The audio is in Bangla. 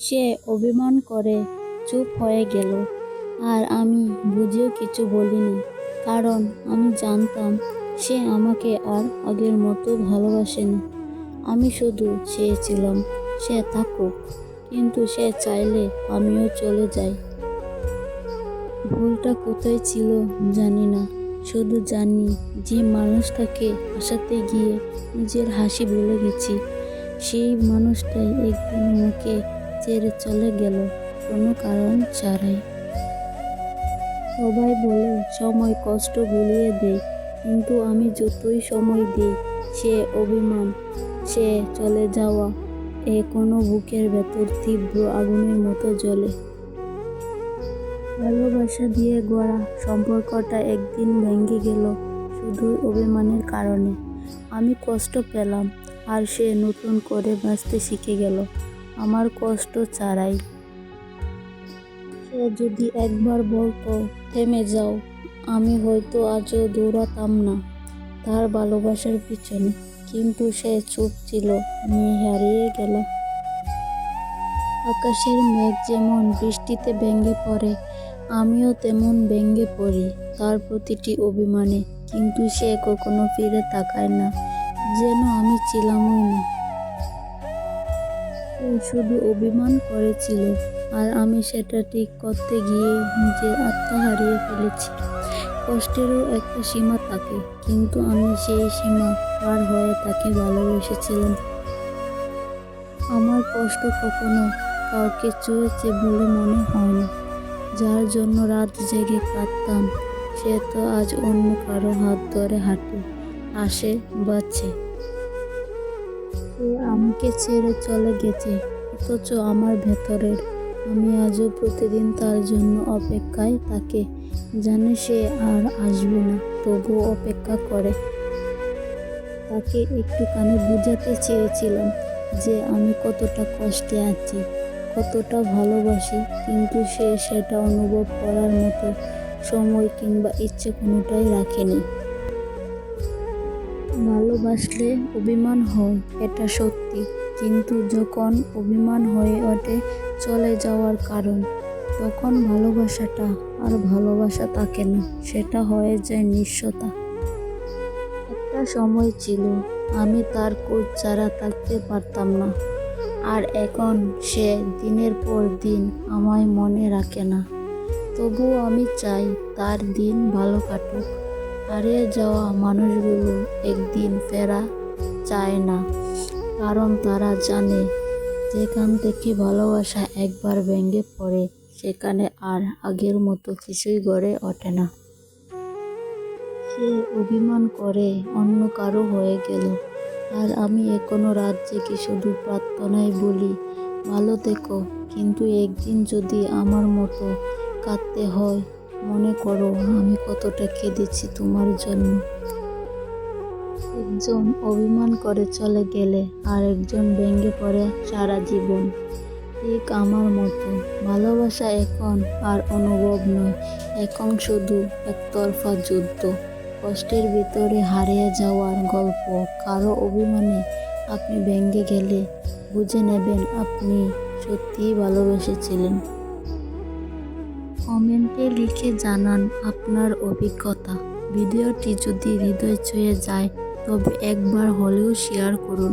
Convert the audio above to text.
সে অভিমান করে চুপ হয়ে গেল। আর আমি বুঝেও কিছু বলিনি, কারণ আমি জানতাম সে আমাকে আর আগের মতো ভালোবাসেনি। আমি শুধু চেয়েছিলাম সে থাকুক, কিন্তু সে চাইলে আমিও চলে যাই। ভুলটা কোথায় ছিল জানি না, শুধু জানি যে মানুষটাকে হাসাতে গিয়ে নিজের হাসি ভুলে গেছি। সেই মানুষটাই একদিন আমাকে ছেড়ে চলে গেল, কোনো কারণ ছাড়াই। সবাই বলে, সময় কষ্ট ভুলিয়ে দেয় কিন্তু আমি যতই সময় দিই, সে অভিমান, সে চলে যাওয়া, এ কোনো বুকের ভেতর তীব্র আগুনের মতো জ্বলে। ভালোবাসা দিয়ে গড়া সম্পর্কটা একদিন ভেঙে গেল শুধু অভিমানের কারণে। আমি কষ্ট পেলাম, আর সে নতুন করে বাঁচতে শিখে গেল। আমার কষ্ট ছাড়াই। সে যদি একবার বলতো, থেমে যাও, আমি হয়তো আজও দৌড়াতাম না। তার ভালোবাসার পিছনে কিন্তু সে চুপ ছিল, আমি হারিয়ে গেল। আকাশের মেঘ যেমন বৃষ্টিতে ভেঙে পড়ে, আমিও তেমন ভেঙে পড়ি তার প্রতিটি অভিমানে। কিন্তু সে কখনো ফিরে তাকায় না, যেন আমি ছিলামই না। শুধু অভিমান করেছিল, আর আমি সেটা ঠিক করতে গিয়ে নিজের আত্মা হারিয়ে ফেলেছি। কষ্টেরও একটা সীমা থাকে, কিন্তু আমি সেই সীমা পার হয়ে তাকে ভালোবেসেছিলাম। আমার কষ্ট কখনো কাউকে চুয়েছে বলে মনে হয় না। যার জন্য রাত জেগে কাঁদতাম, সে তো আজ অন্য কারও হাত ধরে হাঁটে আসে বাঁচে। সে আমাকে ছেড়ে চলে গেছে। অথচ আমার ভেতরের আমি আজও প্রতিদিন তার জন্য অপেক্ষায় তাকে জানে সে আর আসবে না তবু অপেক্ষা করে। তাকে একটুখানি বুঝাতে চেয়েছিলাম যে আমি কতটা কষ্টে আছি, কতটা ভালোবাসি, কিন্তু সে সেটা অনুভব করার মতো সময় কিংবা ইচ্ছে কোনোটাই রাখেনি। ভালোবাসলে অভিমান হয়, এটা সত্যি। কিন্তু যখন অভিমান হয়ে ওঠে, চলে যাওয়ার কারণ, তখন ভালোবাসাটা আর ভালোবাসা থাকে না, সেটা হয়ে যায় নিঃস্বতা। একটা সময় ছিল, আমি তার কোচ ছাড়া থাকতে পারতাম না। আর এখন সে দিনের পর দিন আমায় মনে রাখে না। তবুও আমি চাই তার দিন ভালো কাটুক। হারিয়ে যাওয়া মানুষগুলো একদিন ফেরা চায় না, কারণ তারা জানে যেখান থেকে ভালোবাসা একবার ভেঙে পড়ে, সেখানে আর আগের মতো কিছুই গড়ে ওঠে না। সে অভিমান করে অন্য কারও হয়ে গেল। আর আমি এখনও রাত জেগে শুধু প্রার্থনায় বলি, ভালো থেকো, কিন্তু একদিন যদি আমার মতো কাঁদতে হয় মনে করো আমি কতটা কেঁদেছি তোমার জন্য। একজন অভিমান করে চলে গেলে আর একজন ভেঙে পড়ে সারা জীবন। ঠিক আমার মতো। ভালোবাসা এখন আর অনুভব নয়। এখন শুধু একতরফা যুদ্ধ। কষ্টের ভিতরে হারিয়ে যাওয়ার গল্প। কারও অভিমানে আপনি ভেঙে গেলে বুঝে নেবেন আপনি সত্যিই ভালোবেসেছিলেন। কমেন্টে লিখে জানান আপনার অভিজ্ঞতা। ভিডিওটি যদি হৃদয় ছুঁয়ে যায়, তবে একবার হলেও শেয়ার করুন।